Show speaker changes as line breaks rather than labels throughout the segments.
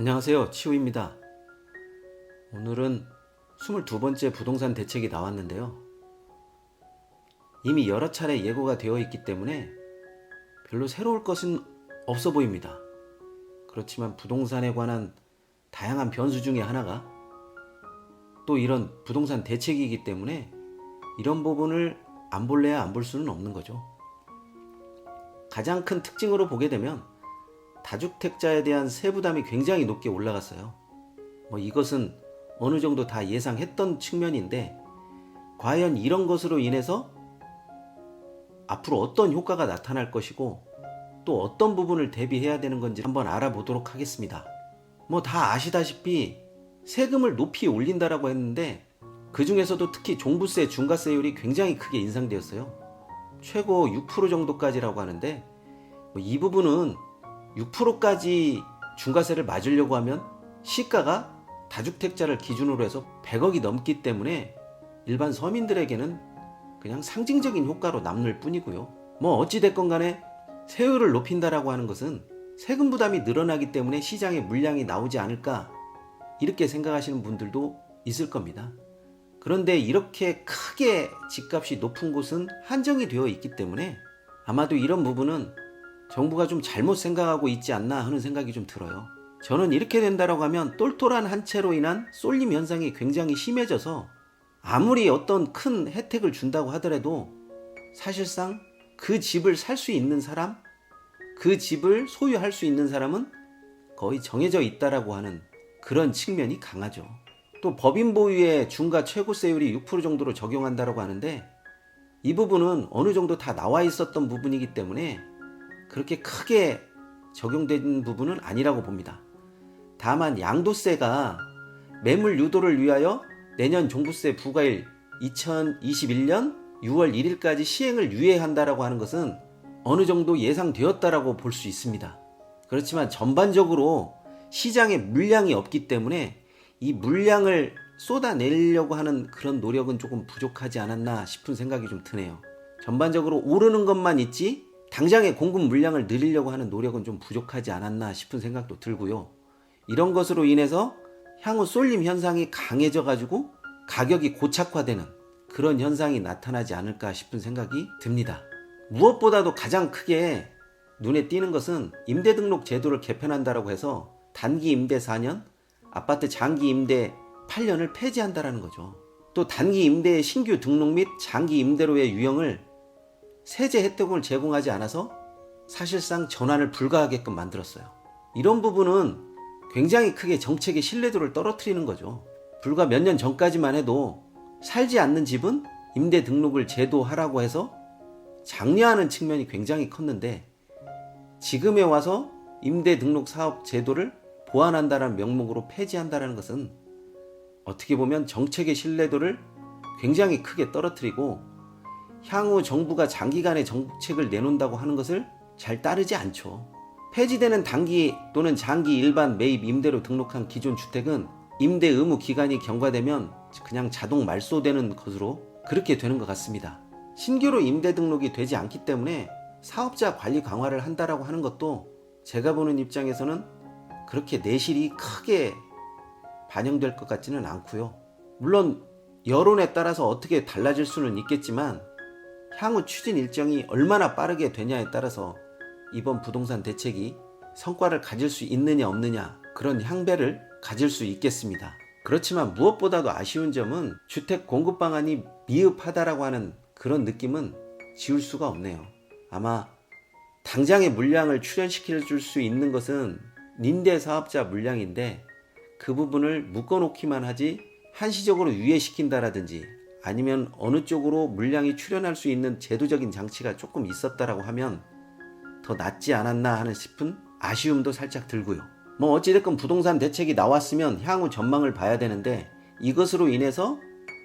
안녕하세요. 치우입니다. 오늘은 22번째 부동산 대책이 나왔는데요. 이미 여러 차례 예고가 되어 있기 때문에 별로 새로울 것은 없어 보입니다. 그렇지만 부동산에 관한 다양한 변수 중에 하나가 또 이런 부동산 대책이기 때문에 이런 부분을 안 볼래야 안 볼 수는 없는 거죠. 가장 큰 특징으로 보게 되면 다주택자에 대한 세부담이 굉장히 높게 올라갔어요. 뭐 이것은 어느 정도 다 예상했던 측면인데 과연 이런 것으로 인해서 앞으로 어떤 효과가 나타날 것이고 또 어떤 부분을 대비해야 되는 건지 한번 알아보도록 하겠습니다. 뭐 다 아시다시피 세금을 높이 올린다라고 했는데 그 중에서도 특히 종부세 중과세율이 굉장히 크게 인상되었어요. 최고 6% 정도까지라고 하는데 뭐 이 부분은 6%까지 중과세를 맞으려고 하면 시가가 다주택자를 기준으로 해서 100억이 넘기 때문에 일반 서민들에게는 그냥 상징적인 효과로 남을 뿐이고요. 뭐 어찌됐건 간에 세율을 높인다라고 하는 것은 세금 부담이 늘어나기 때문에 시장에 물량이 나오지 않을까 이렇게 생각하시는 분들도 있을 겁니다. 그런데 이렇게 크게 집값이 높은 곳은 한정이 되어 있기 때문에 아마도 이런 부분은 정부가 좀 잘못 생각하고 있지 않나 하는 생각이 좀 들어요. 저는 이렇게 된다라고 하면 똘똘한 한 채로 인한 쏠림 현상이 굉장히 심해져서 아무리 어떤 큰 혜택을 준다고 하더라도 사실상 그 집을 살 수 있는 사람, 그 집을 소유할 수 있는 사람은 거의 정해져 있다라고 하는 그런 측면이 강하죠. 또 법인 보유의 중과 최고세율이 6% 정도로 적용한다라고 하는데 이 부분은 어느 정도 다 나와 있었던 부분이기 때문에 그렇게 크게 적용된 부분은 아니라고 봅니다. 다만 양도세가 매물 유도를 위하여 내년 종부세 부과일 2021년 6월 1일까지 시행을 유예한다라고 하는 것은 어느 정도 예상되었다라고 볼 수 있습니다. 그렇지만 전반적으로 시장에 물량이 없기 때문에 이 물량을 쏟아내려고 하는 그런 노력은 조금 부족하지 않았나 싶은 생각이 좀 드네요. 전반적으로 오르는 것만 있지 당장의 공급 물량을 늘리려고 하는 노력은 좀 부족하지 않았나 싶은 생각도 들고요. 이런 것으로 인해서 향후 쏠림 현상이 강해져 가지고 가격이 고착화되는 그런 현상이 나타나지 않을까 싶은 생각이 듭니다. 무엇보다도 가장 크게 눈에 띄는 것은 임대 등록 제도를 개편한다라고 해서 단기 임대 4년, 아파트 장기 임대 8년을 폐지한다라는 거죠. 또 단기 임대의 신규 등록 및 장기 임대료의 유형을 세제 혜택을 제공하지 않아서 사실상 전환을 불가하게끔 만들었어요. 이런 부분은 굉장히 크게 정책의 신뢰도를 떨어뜨리는 거죠. 불과 몇 년 전까지만 해도 살지 않는 집은 임대 등록을 제도하라고 해서 장려하는 측면이 굉장히 컸는데 지금에 와서 임대 등록 사업 제도를 보완한다는 명목으로 폐지한다는 것은 어떻게 보면 정책의 신뢰도를 굉장히 크게 떨어뜨리고 향후 정부가 장기간의 정책을 내놓는다고 하는 것을 잘 따르지 않죠. 폐지되는 단기 또는 장기 일반 매입 임대로 등록한 기존 주택은 임대 의무 기간이 경과되면 그냥 자동 말소되는 것으로 그렇게 되는 것 같습니다. 신규로 임대 등록이 되지 않기 때문에 사업자 관리 강화를 한다라고 하는 것도 제가 보는 입장에서는 그렇게 내실이 크게 반영될 것 같지는 않고요. 물론 여론에 따라서 어떻게 달라질 수는 있겠지만 향후 추진 일정이 얼마나 빠르게 되냐에 따라서 이번 부동산 대책이 성과를 가질 수 있느냐 없느냐 그런 향배를 가질 수 있겠습니다. 그렇지만 무엇보다도 아쉬운 점은 주택 공급 방안이 미흡하다라고 하는 그런 느낌은 지울 수가 없네요. 아마 당장의 물량을 출현시켜 줄 수 있는 것은 닌대 사업자 물량인데 그 부분을 묶어놓기만 하지 한시적으로 유예시킨다라든지 아니면 어느 쪽으로 물량이 출현할 수 있는 제도적인 장치가 조금 있었다라고 하면 더 낫지 않았나 하는 싶은 아쉬움도 살짝 들고요. 뭐 어찌됐건 부동산 대책이 나왔으면 향후 전망을 봐야 되는데 이것으로 인해서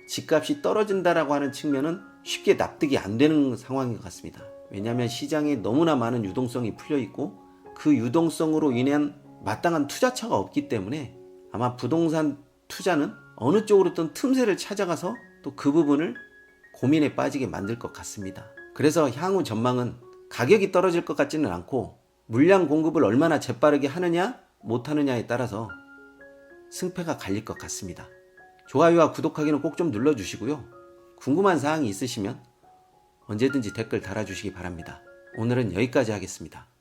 집값이 떨어진다라고 하는 측면은 쉽게 납득이 안 되는 상황인 것 같습니다. 왜냐하면 시장에 너무나 많은 유동성이 풀려 있고 그 유동성으로 인한 마땅한 투자처가 없기 때문에 아마 부동산 투자는 어느 쪽으로든 틈새를 찾아가서 또 그 부분을 고민에 빠지게 만들 것 같습니다. 그래서 향후 전망은 가격이 떨어질 것 같지는 않고 물량 공급을 얼마나 재빠르게 하느냐 못하느냐에 따라서 승패가 갈릴 것 같습니다. 좋아요와 구독하기는 꼭 좀 눌러주시고요. 궁금한 사항이 있으시면 언제든지 댓글 달아주시기 바랍니다. 오늘은 여기까지 하겠습니다.